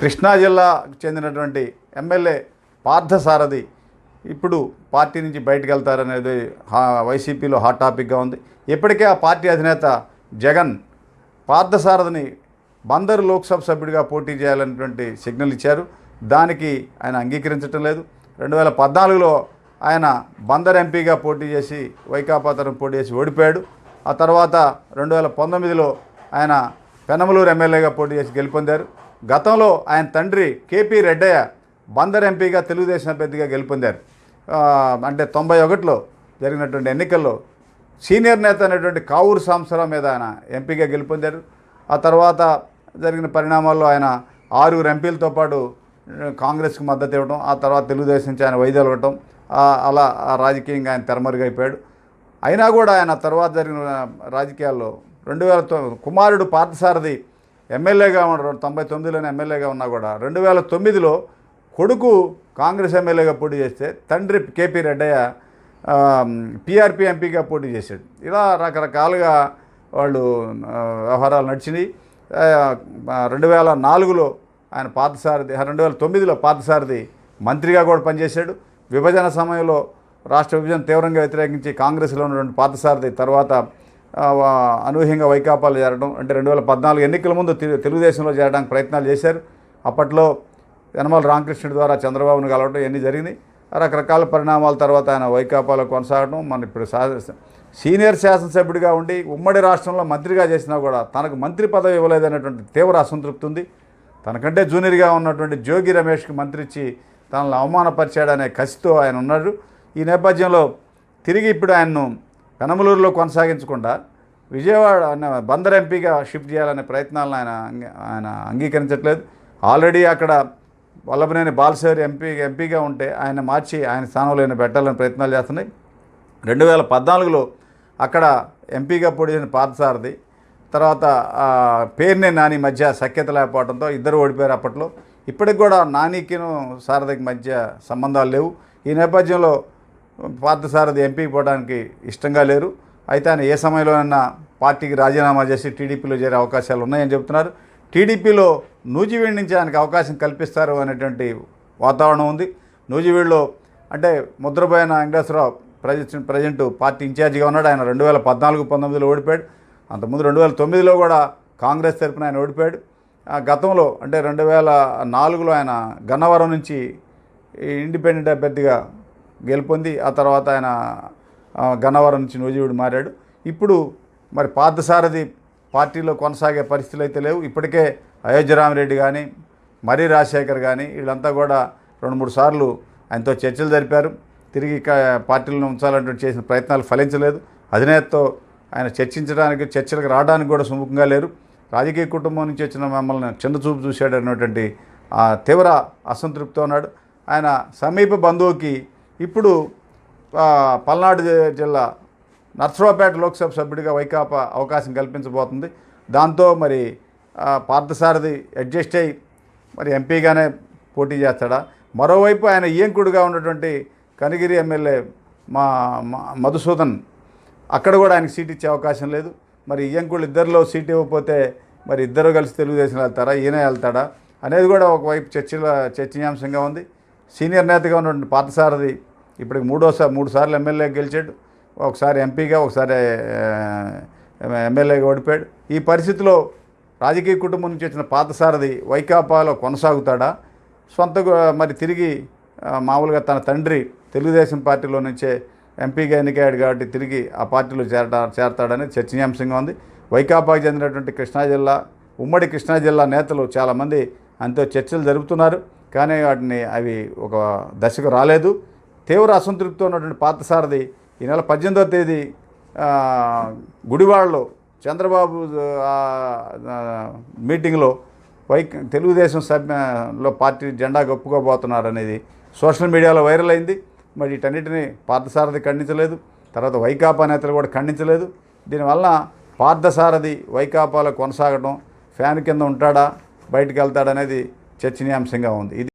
కృష్ణా జిల్లాకు చెందినటువంటి ఎమ్మెల్యే పార్థసారథి ఇప్పుడు పార్టీ నుంచి బయటకు వెళ్తారనేది వైసీపీలో హాట్ టాపిక్గా ఉంది. ఇప్పటికే ఆ పార్టీ అధినేత జగన్ పార్థసారథిని బందరు లోక్సభ సభ్యుడిగా పోటీ చేయాలనేటువంటి సిగ్నల్ ఇచ్చారు. దానికి ఆయన అంగీకరించడం లేదు. రెండు వేల పద్నాలుగులో ఆయన బందర్ ఎంపీగా పోటీ చేసి వైకాపా తరఫున పోటీ చేసి ఓడిపోయాడు. ఆ తర్వాత రెండు వేల పంతొమ్మిదిలో ఆయన పెనమలూరు ఎమ్మెల్యేగా పోటీ చేసి గెలుపొందారు. గతంలో ఆయన తండ్రి కేపీ రెడ్డయ్య బందర్ ఎంపీగా తెలుగుదేశం అభ్యర్థిగా గెలుపొందారు. అంటే తొంభై ఒకటిలో జరిగినటువంటి ఎన్నికల్లో సీనియర్ నేత అనేటువంటి కావూరు సాంబశివరావు మీద ఆయన ఎంపీగా గెలుపొందారు. ఆ తర్వాత జరిగిన పరిణామాల్లో ఆయన ఆరుగురు ఎంపీలతో పాటు కాంగ్రెస్కి మద్దతు ఇవ్వడం ఆ తర్వాత తెలుగుదేశం నుంచి ఆయన వైదొలగటం అలా ఆ రాజకీయంగా ఆయన తెరమరుగైపోయాడు. అయినా కూడా ఆయన తర్వాత జరిగిన రాజకీయాల్లో రెండు వేల కుమారుడు పార్థసారథి ఎమ్మెల్యేగా ఉన్న తొంభై తొమ్మిదిలోనే ఎమ్మెల్యేగా ఉన్నా కూడా రెండు వేల తొమ్మిదిలో కొడుకు కాంగ్రెస్ ఎమ్మెల్యేగా పోటీ చేస్తే తండ్రి కేపీ రెడ్డయ్య పిఆర్పి ఎంపీగా పోటీ చేశాడు. ఇలా రకరకాలుగా వాళ్ళు వ్యవహారాలు నడిచినాయి. రెండు వేల నాలుగులో ఆయన పార్థసారథి రెండు వేల తొమ్మిదిలో పార్థసారథి మంత్రిగా కూడా పనిచేశాడు. విభజన సమయంలో రాష్ట్ర విభజన తీవ్రంగా వ్యతిరేకించి కాంగ్రెస్లో ఉన్నటువంటి పార్థసారథి తర్వాత అనూహ్యంగా వైకాపాలు చేరడం అంటే రెండు వేల పద్నాలుగు ఎన్నికల ముందు తెలు- తెలుగుదేశంలో చేరడానికి ప్రయత్నాలు చేశారు. అప్పట్లో యనమల రామకృష్ణుడి ద్వారా చంద్రబాబును కలవడం ఇవన్నీ జరిగినాయి. రకరకాల పరిణామాల తర్వాత ఆయన వైకాపాలో కొనసాగడం మన ఇప్పుడు సీనియర్ శాసనసభ్యుడిగా ఉండి ఉమ్మడి రాష్ట్రంలో మంత్రిగా చేసినా కూడా తనకు మంత్రి పదవి ఇవ్వలేదనేటువంటి తీవ్ర అసంతృప్తి ఉంది. తనకంటే జూనియర్గా ఉన్నటువంటి జోగి రమేష్కి మంత్రి ఇచ్చి తనను అవమానపరిచాడనే కసితో ఆయన ఉన్నాడు. ఈ నేపథ్యంలో తిరిగి ఇప్పుడు ఆయన్ను పెనమలూరులో కొనసాగించకుండా విజయవాడ బందర్ ఎంపీగా షిఫ్ట్ చేయాలనే ప్రయత్నాలను ఆయన ఆయన అంగీకరించట్లేదు. ఆల్రెడీ అక్కడ వల్లభనేని బాలశేరి ఎంపీ ఎంపీగా ఉంటే ఆయన మార్చి ఆయన స్థానంలో ఆయన పెట్టాలని ప్రయత్నాలు చేస్తున్నాయి. రెండు వేల పద్నాలుగులో అక్కడ ఎంపీగా పోటీ చేసిన పార్థసారథి తర్వాత ఆ, నాని మధ్య సఖ్యత లేకపోవడంతో ఇద్దరు ఓడిపోయారు అప్పట్లో. ఇప్పటికి కూడా నానికిను సారథికి మధ్య సంబంధాలు లేవు. ఈ నేపథ్యంలో పార్థసారథి ఎంపీ పోవడానికి ఇష్టంగా లేరు. అయితే ఆయన ఏ సమయంలోనైనా పార్టీకి రాజీనామా చేసి టీడీపీలో చేరే అవకాశాలు ఉన్నాయని చెబుతున్నారు టీడీపీలో నూజివీడి నుంచి ఆయనకు అవకాశం కల్పిస్తారు అనేటువంటి వాతావరణం ఉంది. నూజివీడులో అంటే Mudraboina Venkateswararao present present party ఇన్ఛార్జిగా ఉన్నాడు. ఆయన రెండు వేల పద్నాలుగు పంతొమ్మిదిలో ఓడిపోయాడు. అంతకుముందు రెండు వేల తొమ్మిదిలో కూడా కాంగ్రెస్ తరఫున ఆయన ఓడిపోయాడు. ఆ గతంలో అంటే రెండు వేల నాలుగులో ఆయన గన్నవరం నుంచి ఈ ఇండిపెండెంట్ అభ్యర్థిగా గెలుపొంది ఆ తర్వాత ఆయన గన్నవరం నుంచి నూజివీడు మారాడు. ఇప్పుడు మరి పార్థసారథి పార్టీలో కొనసాగే పరిస్థితులు అయితే లేవు. ఇప్పటికే అయోధ్యరామరెడ్డి కానీ మర్రి రాజశేఖర్ కానీ వీళ్ళంతా కూడా రెండు మూడు సార్లు ఆయనతో చర్చలు జరిపారు. తిరిగి పార్టీలను ఉంచాలంటే చేసిన ప్రయత్నాలు ఫలించలేదు. అధినేతతో ఆయన చర్చించడానికి చర్చలకు రావడానికి కూడా సుముఖంగా లేరు. రాజకీయ కుటుంబం నుంచి వచ్చిన మమ్మల్ని చిన్న చూపు చూశాడు అనేటువంటి ఆ తీవ్ర అసంతృప్తితో ఉన్నాడు. ఆయన సమీప బంధువుకి ఇప్పుడు పల్నాడు జిల్లా నర్సరావుపేట లోక్సభ సభ్యుడిగా వైకాపా అవకాశం కల్పించబోతుంది. దాంతో మరి పార్థసారథి అడ్జస్ట్ అయ్యి మరి ఎంపీగానే పోటీ చేస్తాడా? మరోవైపు ఆయన ఈయంకుడుగా ఉన్నటువంటి కనిగిరి ఎమ్మెల్యే మా మధుసూదన్ అక్కడ కూడా ఆయనకు సీట్ ఇచ్చే అవకాశం లేదు. మరి ఈయంకుడు ఇద్దరిలో సీట్ ఇవ్వకపోతే మరి ఇద్దరు కలిసి తెలుగుదేశం వెళ్తారా? ఈయన వెళ్తాడా? అనేది కూడా ఒకవైపు చర్చల చర్చనీయాంశంగా ఉంది. సీనియర్ నేతగా ఉన్నటువంటి పార్థసారథి ఇప్పటికి మూడోసారి మూడు సార్లు ఎమ్మెల్యే గెలిచాడు. ఒకసారి ఎంపీగా ఒకసారి ఎమ్మెల్యేగా ఓడిపోయాడు. ఈ పరిస్థితిలో రాజకీయ కుటుంబం నుంచి వచ్చిన పాతసారథి వైకాపాలో కొనసాగుతాడా? సొంత మరి తిరిగి మామూలుగా తన తండ్రి తెలుగుదేశం పార్టీలో నుంచే ఎంపీగా ఎన్నికయ్యాడు కాబట్టి తిరిగి ఆ పార్టీలో చేరట చేరతాడని చర్చనీయాంశంగా ఉంది. వైకాపాకు చెందినటువంటి కృష్ణా జిల్లా ఉమ్మడి కృష్ణా జిల్లా నేతలు చాలామంది అంతో చర్చలు జరుపుతున్నారు. కానీ వాటిని అవి ఒక దశకు రాలేదు. తీవ్ర అసంతృప్తితో ఉన్నటువంటి పార్థసారథి ఈ నెల పద్దెనిమిదవ తేదీ గుడివాడలో చంద్రబాబు మీటింగ్లో వై తెలుగుదేశం సభ్యలో పార్టీ జెండా గొప్పుకోబోతున్నారు అనేది సోషల్ మీడియాలో వైరల్ అయింది. మరి వీటన్నిటిని పార్థసారథి ఖండించలేదు. తర్వాత వైకాపా నేతలు కూడా ఖండించలేదు. దీనివల్ల పార్థసారథి వైకాపాలో కొనసాగడం ఫ్యాన్ కింద ఉంటాడా బయటకు వెళ్తాడనేది చర్చనీయాంశంగా ఉంది. ఇది